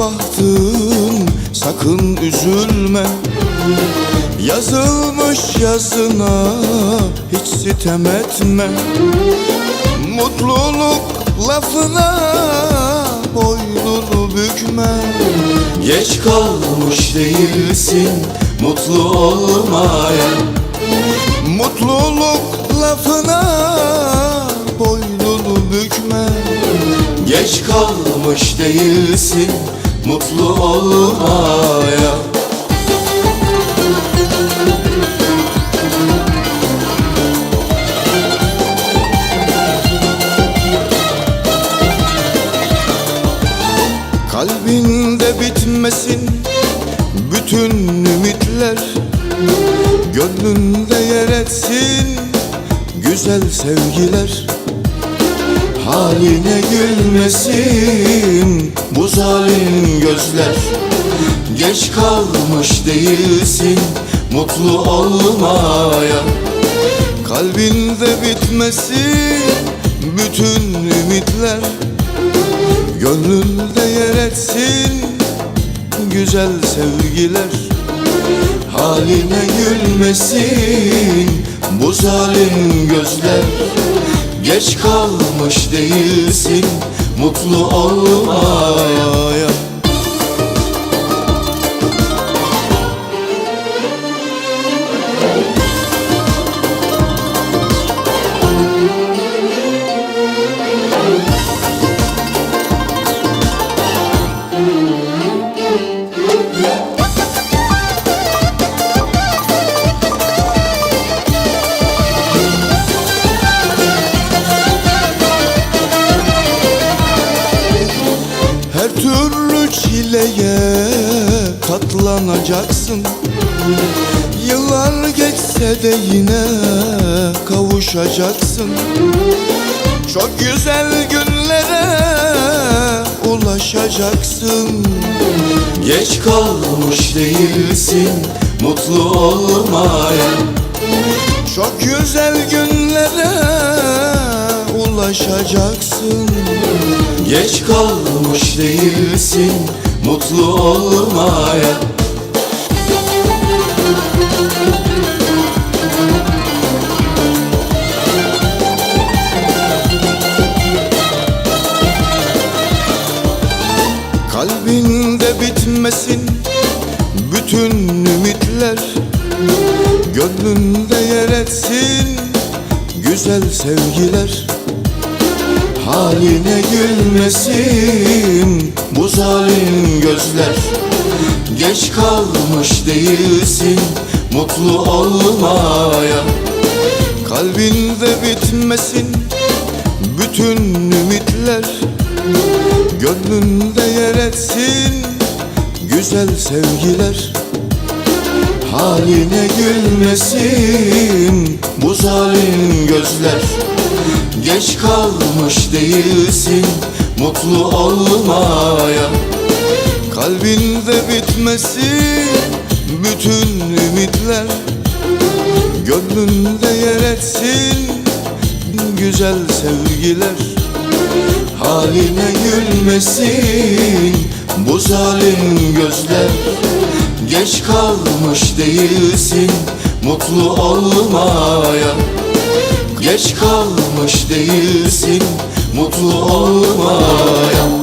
bahtın sakın üzülme. Yazılmış yazına hiç sitem etme. Mutluluk lafına bükme Geç kalmış değilsin mutlu olmaya. Mutluluk lafına boynunu bükme. Geç kalmış değilsin mutlu olmaya bütün ümitler Gönlünde yer etsin. Güzel sevgiler Haline gülmesin. Bu zalim gözler Geç kalmış değilsin. Mutlu olmaya Kalbinde bitmesin. Bütün ümitler Gönlünde yer etsin güzel sevgiler. Haline gülmesin bu zalim gözler. Geç kalmış değilsin mutlu olmaya türlü çileye katlanacaksın. Yıllar geçse de yine kavuşacaksın. Çok güzel günlere ulaşacaksın. Geç kalmış değilsin mutlu olmaya. Çok güzel günlere ulaşacaksın. Geç kalmış değilsin mutlu olmaya. Kalbinde bitmesin bütün ümitler. Gönlünde yer etsin güzel sevgiler Haline gülmesin bu zalim gözler. Geç kalmış değilsin mutlu olmaya. Kalbinde bitmesin bütün ümitler. Gönlünde yer etsin güzel sevgiler. Haline gülmesin bu zalim gözler Geç kalmış değilsin mutlu olmaya. Kalbinde bitmesin bütün ümitler. Gönlünde yer etsin güzel sevgiler. Haline gülmesin bu zalim gözler. Geç kalmış değilsin mutlu olmaya Geç kalmış değilsin mutlu olmaya